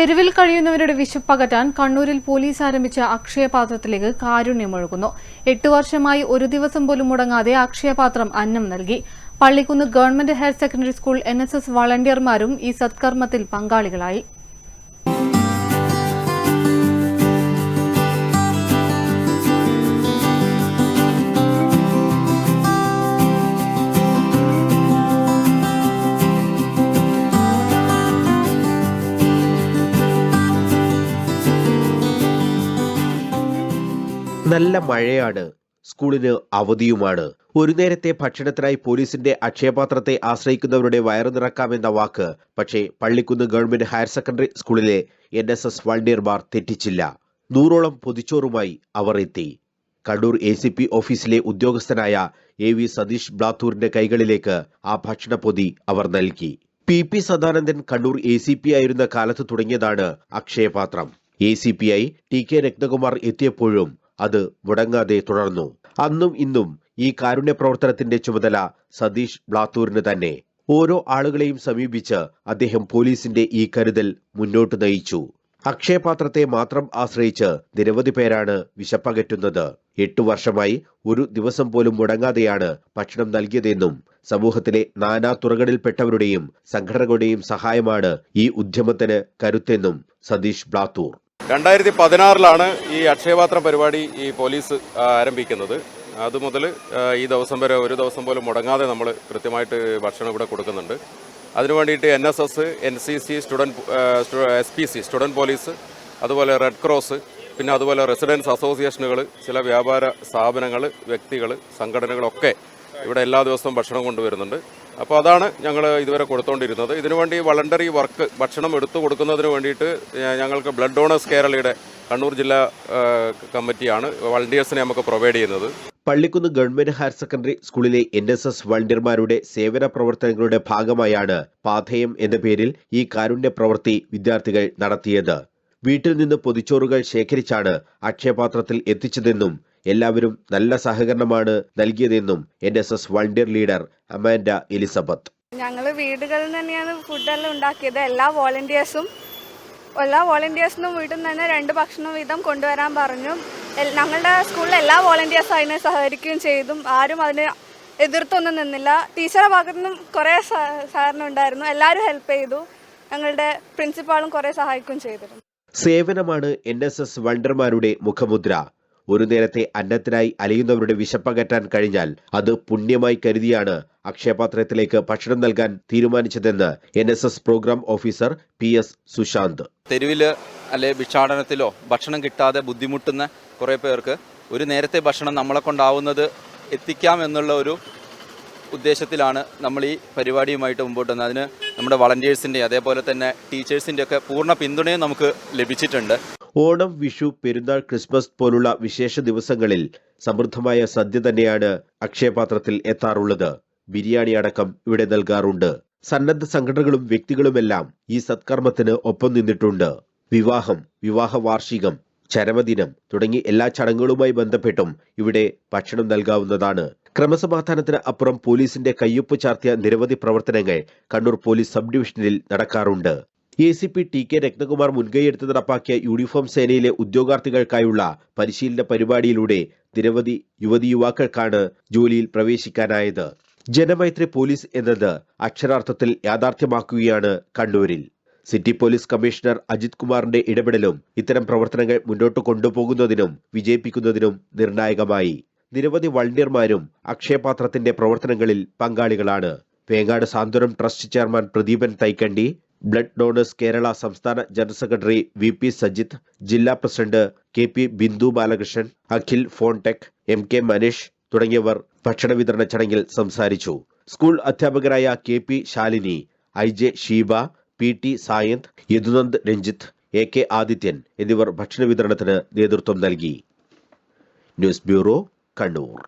തെരുവിൽ കഴിയുന്നവരുടെ വിശപ്പകറ്റാൻ കണ്ണൂരിൽ പോലീസ് ആരംഭിച്ച അക്ഷയപാത്രത്തിലേക്ക് കാരുണ്യമൊഴുകുന്നു എട്ടു വർഷമായി ഒരു ദിവസം പോലും മുടങ്ങാതെ അക്ഷയപാത്രം അന്നം നൽകി. Pallikkunnu government higher secondary school N വളണ്ടിയർമാരും ഈ സത്കർമ്മത്തിൽ പങ്കാളികളായി. നല്ല മഴയാണ്. സ്കൂളിന് അവധിയുമാണ്. ഒരു നേരത്തെ ഭക്ഷണത്തിനായി പോലീസിന്റെ അക്ഷയപാത്രത്തെ ആശ്രയിക്കുന്നവരുടെ വയറു നിറക്കാമെന്ന വാക്ക് പക്ഷേ പള്ളിക്കുന്ന് ഗവൺമെന്റ് ഹയർ സെക്കൻഡറി സ്കൂളിലെ എൻ എസ് എസ് വളണ്ടിയർമാർ തെറ്റിച്ചില്ല. നൂറോളം പൊതിച്ചോറുമായി അവർ എത്തി. കണ്ണൂർ എ സി പി ഓഫീസിലെ ഉദ്യോഗസ്ഥനായ എ വി സതീഷ് ബ്ലാത്തൂരിന്റെ കൈകളിലേക്ക് ആ ഭക്ഷണപ്പൊതി അവർ നൽകി. P P Sadanandan Kannur A C P ആയിരുന്ന കാലത്ത് തുടങ്ങിയതാണ് അക്ഷയപാത്രം A C P I T K Ratnakumar എത്തിയപ്പോഴും അത് മുടങ്ങാതെ തുടർന്നു. അന്നും ഇന്നും ഈ കാരുണ്യ പ്രവർത്തനത്തിന്റെ ചുമതല സതീഷ് ബ്ലാത്തൂരിന് തന്നെ. ഓരോ ആളുകളെയും സമീപിച്ച് അദ്ദേഹം പോലീസിന്റെ ഈ കരുതൽ മുന്നോട്ട് നയിച്ചു. അക്ഷയപാത്രത്തെ മാത്രം ആശ്രയിച്ച് നിരവധി പേരാണ് വിശപ്പകറ്റുന്നത്. എട്ടു വർഷമായി ഒരു ദിവസം പോലും മുടങ്ങാതെയാണ് ഭക്ഷണം നൽകിയതെന്നും സമൂഹത്തിലെ നാനാ തുറകളിൽപ്പെട്ടവരുടെയും സംഘടനകളുടെയും സഹായമാണ് ഈ ഉദ്യമത്തിന് കരുത്തെന്നും സതീഷ് ബ്ലാത്തൂർ. രണ്ടായിരത്തി പതിനാറിലാണ് ഈ അക്ഷയപാത്ര പരിപാടി ഈ പോലീസ് ആരംഭിക്കുന്നത്. ആരംഭിക്കുന്നത് അതുമുതൽ ഈ ദിവസം വരെ ഒരു ദിവസം പോലും മുടങ്ങാതെ നമ്മൾ കൃത്യമായിട്ട് ഭക്ഷണം ഇവിടെ കൊടുക്കുന്നുണ്ട്. അതിനു വേണ്ടിയിട്ട് N S S N C C student S P C student police അതുപോലെ റെഡ് ക്രോസ് പിന്നെ അതുപോലെ റെസിഡൻസ് അസോസിയേഷനുകൾ ചില വ്യാപാര സ്ഥാപനങ്ങൾ വ്യക്തികൾ സംഘടനകളൊക്കെ ഇവിടെ എല്ലാ ദിവസവും ഭക്ഷണം കൊണ്ടുവരുന്നുണ്ട്. അപ്പോൾ അതാണ് ഞങ്ങൾ ഇതുവരെ കൊടുത്തുകൊണ്ടിരുന്നത് ഇതിനുവേണ്ടി വളണ്ടറി വർക്ക് ഭക്ഷണം എടുത്തു കൊടുക്കുന്നതിന് വേണ്ടിയിട്ട് ഞങ്ങൾക്ക് ബ്ലഡ് ഡോണേഴ്സ് കേരളയുടെ കണ്ണൂർ ജില്ലാ കമ്മിറ്റിയാണ് വളണ്ടിയേഴ്സിനെ നമുക്ക് പ്രൊവൈഡ് ചെയ്യുന്നത്. പള്ളിക്കുന്ന് ഗവൺമെന്റ് ഹയർ സെക്കൻഡറി സ്കൂളിലെ എൻ എസ് എസ് വളണ്ടിയർമാരുടെ സേവന പ്രവർത്തനങ്ങളുടെ ഭാഗമായാണ് പാഥേയം എന്ന പേരിൽ ഈ കാരുണ്യ പ്രവൃത്തി വിദ്യാർത്ഥികൾ നടത്തിയത്. വീട്ടിൽ നിന്ന് പൊതിച്ചോറുകൾ ശേഖരിച്ചാണ് അക്ഷയപാത്രത്തിൽ എത്തിച്ചതെന്നും എല്ലാവരും നല്ല സഹകരണമാണ് നൽകിയതെന്നും N S S volunteer leader Amanda Elizabeth. ഞങ്ങൾ വീടുകളിൽ തന്നെയാണ് ഫുഡെല്ലാം ഉണ്ടാക്കിയത്. എല്ലാ വോളണ്ടിയേഴ്സും എല്ലാ വോളണ്ടിയേഴ്സിനും വീട്ടിൽ നിന്ന് തന്നെ രണ്ട് ഭക്ഷണം വീതം കൊണ്ടുവരാൻ പറഞ്ഞു. ഞങ്ങളുടെ സ്കൂളിലെ എല്ലാ വോളണ്ടിയേഴ്സും അതിനെ സഹകരിക്കുകയും ചെയ്തു. ആരും അതിന് എതിർത്തൊന്നും നിന്നില്ല. ടീച്ചറെ ഭാഗത്തു നിന്നും കുറേ സഹകരണം ഉണ്ടായിരുന്നു. എല്ലാവരും ഹെൽപ്പ് ചെയ്തു. ഞങ്ങളുടെ പ്രിൻസിപ്പാളും കുറേ സഹായിക്കുകയും ചെയ്തിരുന്നു. സേവനമാണ് എൻ എസ് എസ് വണ്ടർമാരുടെ മുഖമുദ്ര. ഒരു നേരത്തെ അന്നത്തിനായി അലയുന്നവരുടെ വിശപ്പകറ്റാൻ കഴിഞ്ഞാൽ അത് പുണ്യമായി കരുതിയാണ് അക്ഷയപാത്രത്തിലേക്ക് ഭക്ഷണം നൽകാൻ തീരുമാനിച്ചതെന്ന് N S S program officer P S Sushanth. തെരുവിൽ അല്ലെ ഭിക്ഷാടനത്തിലോ ഭക്ഷണം കിട്ടാതെ ബുദ്ധിമുട്ടുന്ന കുറേ പേർക്ക് ഒരു നേരത്തെ ഭക്ഷണം നമ്മളെ കൊണ്ടാവുന്നത് എത്തിക്കാം എന്നുള്ള ഒരു ഉദ്ദേശത്തിലാണ് നമ്മൾ ഈ പരിപാടിയുമായിട്ട് മുമ്പോട്ട് വന്നത്. അതിന് നമ്മുടെ വളണ്ടിയേഴ്സിന്റെ അതേപോലെ തന്നെ ടീച്ചേഴ്സിന്റെ ഒക്കെ പൂർണ പിന്തുണയും നമുക്ക് ലഭിച്ചിട്ടുണ്ട്. ഓണം വിഷു പെരുന്നാൾ ക്രിസ്മസ് പോലുള്ള വിശേഷ ദിവസങ്ങളിൽ സമൃദ്ധമായ സദ്യ തന്നെയാണ് അക്ഷയപാത്രത്തിൽ എത്താറുള്ളത്. ബിരിയാണി അടക്കം ഇവിടെ നൽകാറുണ്ട്. സന്നദ്ധ സംഘടനകളും വ്യക്തികളുമെല്ലാം ഈ സത്കർമ്മത്തിന് ഒപ്പം നിന്നിട്ടുണ്ട്. വിവാഹം വിവാഹ വാർഷികം ചരമദിനം തുടങ്ങി എല്ലാ ചടങ്ങുകളുമായി ബന്ധപ്പെട്ടും ഇവിടെ ഭക്ഷണം നൽകാവുന്നതാണ്. ക്രമസമാധാനത്തിന് അപ്പുറം പോലീസിന്റെ കയ്യൊപ്പ് ചാർത്തിയ നിരവധി പ്രവർത്തനങ്ങൾ കണ്ണൂർ പോലീസ് സബ് ഡിവിഷനിൽ നടക്കാറുണ്ട്. A C P T K Ratnakumar മുൻകൈയെടുത്ത് നടപ്പാക്കിയ യൂണിഫോം സേനയിലെ ഉദ്യോഗാർത്ഥികൾക്കായുള്ള പരിശീലന പരിപാടിയിലൂടെ നിരവധി യുവതി യുവാക്കൾക്കാണ് ജോലിയിൽ പ്രവേശിക്കാനായത്. ജനമൈത്രി പോലീസ് എന്നത് അക്ഷരാർത്ഥത്തിൽ യാഥാർത്ഥ്യമാക്കുകയാണ് കണ്ണൂരിൽ. സിറ്റി പോലീസ് കമ്മീഷണർ അജിത് കുമാറിന്റെ ഇടപെടലും ഇത്തരം പ്രവർത്തനങ്ങൾ മുന്നോട്ട് കൊണ്ടുപോകുന്നതിനും വിജയിപ്പിക്കുന്നതിനും നിർണായകമായി. നിരവധി വളണ്ടിയർമാരും അക്ഷയപാത്രത്തിന്റെ പ്രവർത്തനങ്ങളിൽ പങ്കാളികളാണ്. Vengad Santhwanam trust chairman Pradeepan Thaikandi blood donors Kerala സംസ്ഥാന general secretary V P Sajith ജില്ലാ president K P Bindu Balakrishnan Akhil Phonetech M K Maneesh തുടങ്ങിയവർ ഭക്ഷണ വിതരണ ചടങ്ങിൽ സംസാരിച്ചു. സ്കൂൾ അധ്യാപകരായ K P Shalini I J Sheeba P T Sayanth Yadunand Ranjith A K Adithyan എന്നിവർ ഭക്ഷണ വിതരണത്തിന് നേതൃത്വം നൽകി. News bureau Kannur.